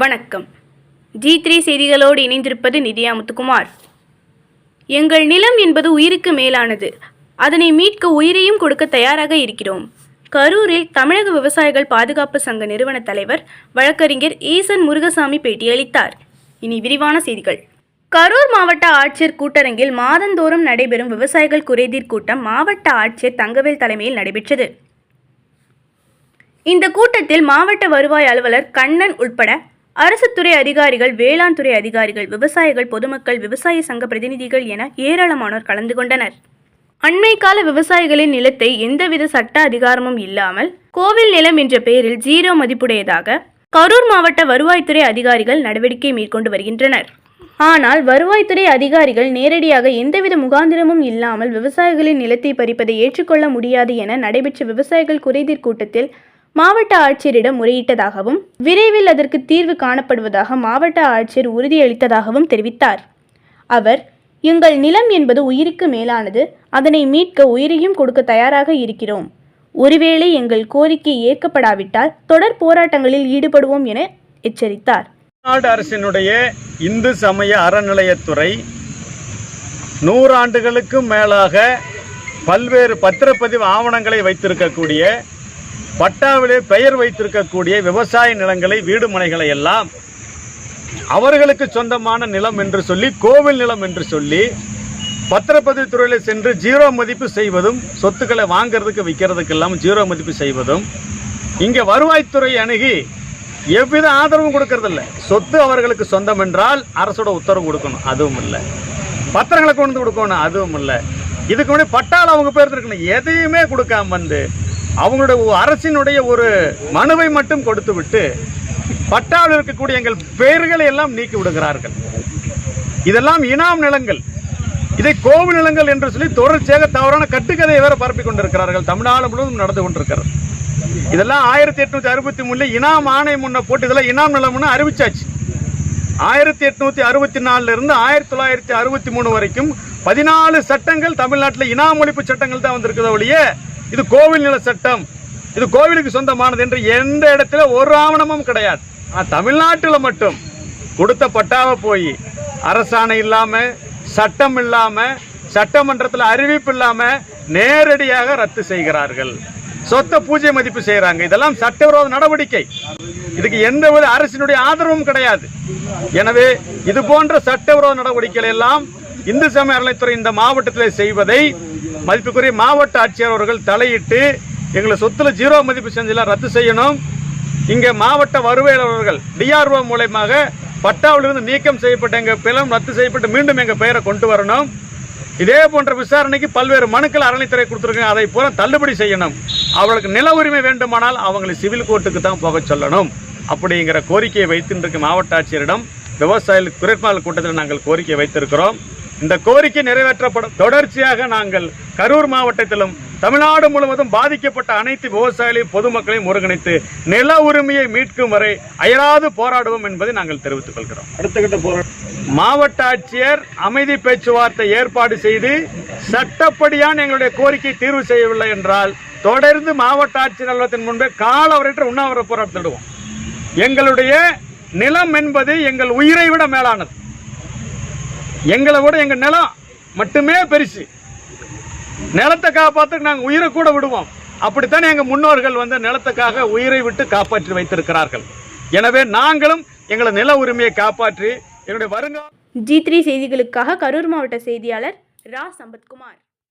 வணக்கம். G three செய்திகளோடு இணைந்திருப்பது நிதியா முத்துக்குமார். எங்கள் நிலம் என்பது உயிருக்கு மேலானது. அதனை மீட்க உயிரையும் கொடுக்க தயாராக இருக்கிறோம். கரூரில் தமிழக விவசாயிகள் பாதுகாப்பு சங்க நிறுவன தலைவர் வழக்கறிஞர் ஈசன் முருகசாமி பேட்டியளித்தார். இனி விரிவான செய்திகள். கரூர் மாவட்ட ஆட்சியர் கூட்டரங்கில் மாதந்தோறும் நடைபெறும் விவசாயிகள் குறைதீர் கூட்டம் மாவட்ட ஆட்சியர் தங்கவேல் தலைமையில் நடைபெற்றது. இந்த கூட்டத்தில் மாவட்ட வருவாய் அலுவலர் கண்ணன் உட்பட அரசு துறை அதிகாரிகள் வேளாண் துறை அதிகாரிகள் விவசாயிகள் பொதுமக்கள் விவசாய சங்க பிரதிநிதிகள் என ஏராளமானோர் கலந்து கொண்டனர். அண்மை கால விவசாயிகளின் நிலத்தை எந்தவித சட்ட அதிகாரமும் இல்லாமல் கோவில் நிலம் என்ற பெயரில் ஜீரோ மதிப்புடையதாக கரூர் மாவட்ட வருவாய்த்துறை அதிகாரிகள் நடவடிக்கை மேற்கொண்டு வருகின்றனர். ஆனால் வருவாய்த்துறை அதிகாரிகள் நேரடியாக எந்தவித முகாந்திரமும் இல்லாமல் விவசாயிகளின் நிலத்தை பறிப்பதை ஏற்றுக்கொள்ள முடியாது என நடைபெற்ற விவசாயிகள் குறைதீர் கூட்டத்தில் மாவட்ட ஆட்சியரிடம் முறையிட்டதாகவும் விரைவில் அதற்கு தீர்வு காணப்படுவதாக மாவட்ட ஆட்சியர் உறுதியளித்ததாகவும் தெரிவித்தார். அவர் எங்கள் நிலம் என்பது உயிருக்கு மேலானது. அதனை மீட்க உயிரையும் கொடுக்க தயாராக இருக்கிறோம். ஒருவேளை எங்கள் கோரிக்கை ஏற்கப்படாவிட்டால் தொடர் போராட்டங்களில் ஈடுபடுவோம் என எச்சரித்தார். தமிழ்நாடு அரசினுடைய இந்து சமய அறநிலையத்துறை நூறாண்டுகளுக்கும் மேலாக பல்வேறு பத்திரப்பதிவு ஆவணங்களை வைத்திருக்கக்கூடிய பட்டாவிலே பெயர் வைத்திருக்கக்கூடிய விவசாய நிலங்களை வீடு மனைகளை எல்லாம் அவர்களுக்கு சொந்தமான நிலம் என்று சொல்லி கோவில் நிலம் என்று சொல்லி பத்திரப்பதிவு துறையில் சென்று ஜீரோ மதிப்பு செய்வதும் சொத்துக்களை வாங்கிறதுக்கு விற்கிறதுக்கு எல்லாம் ஜீரோ மதிப்பு செய்வதும் இங்கே வருவாய்த்துறை அணுகி எவ்வித ஆதரவும் கொடுக்கறதில்ல. சொத்து அவர்களுக்கு சொந்தம் என்றால் அரசோட உத்தரவு கொடுக்கணும் அதுவும் இல்லை. பத்திரங்களை கொண்டு வந்து கொடுக்கணும் அதுவும் இல்லை. இதுக்கு முன்னாடி பட்டால் அவங்க பேர் இருக்கணும் எதையுமே கொடுக்காம வந்து அவங்களுடைய அரசினுடைய ஒரு மனுவை மட்டும் கொடுத்து விட்டு பட்டாவில் இருக்கக்கூடிய எங்கள் பெயர்களை எல்லாம் நீக்கி விடுகிறார்கள். இதெல்லாம் இனாம் நிலங்கள். இதை கோவில் நிலங்கள் என்று சொல்லி தொடர்ச்சியாக தவறான கட்டுக்கதையை வேற பரப்பி கொண்டிருக்கிறார்கள். தமிழ்நாடு முழுவதும் நடந்து கொண்டிருக்கிறது. இதெல்லாம் ஆயிரத்தி எட்நூத்தி அறுபத்தி மூணுல இனாம் ஆணையம் முன்ன போட்டு இதெல்லாம் இனாம் நிலம்னு அறிவிச்சாச்சு. ஆயிரத்தி எட்நூத்தி அறுபத்தி நாலுல இருந்து ஆயிரத்தி தொள்ளாயிரத்தி அறுபத்தி மூணு வரைக்கும் பதினாலு சட்டங்கள் தமிழ்நாட்டில் இனாம் ஒழிப்பு சட்டங்கள் தான் வந்திருக்கிறத ஒழிய இது கோவில் நில சட்டம். இது கோவிலுக்கு சொந்தமானது என்று எந்த இடத்துல ஒரு ஆவணமும் கிடையாது. ஆனால் தமிழ்நாட்டில் மட்டும் கொடுத்த பட்டாவை போய் அரசாணை இல்லாமல் சட்டம் இல்லாமல் சட்டமன்றத்தில் அறிவிப்பு இல்லாமல் நேரடியாக ரத்து செய்கிறார்கள். சொத்தை பூஜை மதிப்பு செய்கிறாங்க இதெல்லாம் சட்டவிரோத நடவடிக்கை. இதுக்கு எந்த வித அரசினுடைய ஆதரவும் கிடையாது. எனவே இது போன்ற சட்டவிரோத நடவடிக்கைகள் எல்லாம் இந்து சமய அறநிலைத்துறை இந்த மாவட்டத்தில் செய்வதை மதிப்புக்குரிய மாவட்ட ஆட்சியர் அவர்கள் தலையிட்டு எங்களை சொத்துல ஜீரோ மதிப்பு செஞ்செல்லாம் ரத்து செய்யணும். இங்க மாவட்ட வருவாய் டிஆர்ஓ மூலயமாக பட்டாவிலிருந்து நீக்கம் செய்யப்பட்ட எங்க பிலம் ரத்து செய்யப்பட்டு மீண்டும் எங்க பெயரை கொண்டு வரணும். இதே போன்ற விசாரணைக்கு பல்வேறு மனுக்கள் அறநிலைத்துறை கொடுத்துருக்காங்க. அதை பூரா தள்ளுபடி செய்யணும். அவர்களுக்கு நில உரிமை வேண்டுமானால் அவங்களை சிவில் கோர்ட்டுக்கு தான் போக சொல்லணும். அப்படிங்கிற கோரிக்கையை வைத்திருக்கும் மாவட்ட ஆட்சியரிடம் விவசாயிகள் குறைப்பாளர் கூட்டத்தில் நாங்கள் கோரிக்கை வைத்திருக்கிறோம். இந்த கோரிக்கை நிறைவேற்றப்படும். தொடர்ச்சியாக நாங்கள் கரூர் மாவட்டத்திலும் தமிழ்நாடு முழுவதும் பாதிக்கப்பட்ட அனைத்து விவசாயிகளையும் பொதுமக்களையும் ஒருங்கிணைத்து நில உரிமையை மீட்கும் வரை அயராது போராடுவோம் என்பதை நாங்கள் தெரிவித்துக் கொள்கிறோம். அடுத்த கட்ட போராட்டம். மாவட்ட ஆட்சியர் அமைதி பேச்சுவார்த்தை ஏற்பாடு செய்து சட்டப்படியான எங்களுடைய கோரிக்கை தீர்வு செய்யவில்லை என்றால் தொடர்ந்து மாவட்ட ஆட்சியர் அலுவலகத்தின் முன்பே காலவரற்ற உண்ணாவிர போராட்டத்திடுவோம் எங்களுடைய நிலம் என்பது எங்கள் உயிரை விட மேலானது. எங்களை விட எங்க நிலம் மட்டுமே பெருசு. நிலத்தை காப்பாற்ற நாங்கள் உயிரை கூட விடுவோம். அப்படித்தானே எங்க முன்னோர்கள் வந்து நிலத்துக்காக உயிரை விட்டு காப்பாற்றி வைத்திருக்கிறார்கள். எனவே நாங்களும் எங்களை நில உரிமையை காப்பாற்றி என்னுடைய வருங்கால ஜி த்ரீ செய்திகளுக்காக கரூர் மாவட்ட செய்தியாளர் ரா. சம்பத்குமார்.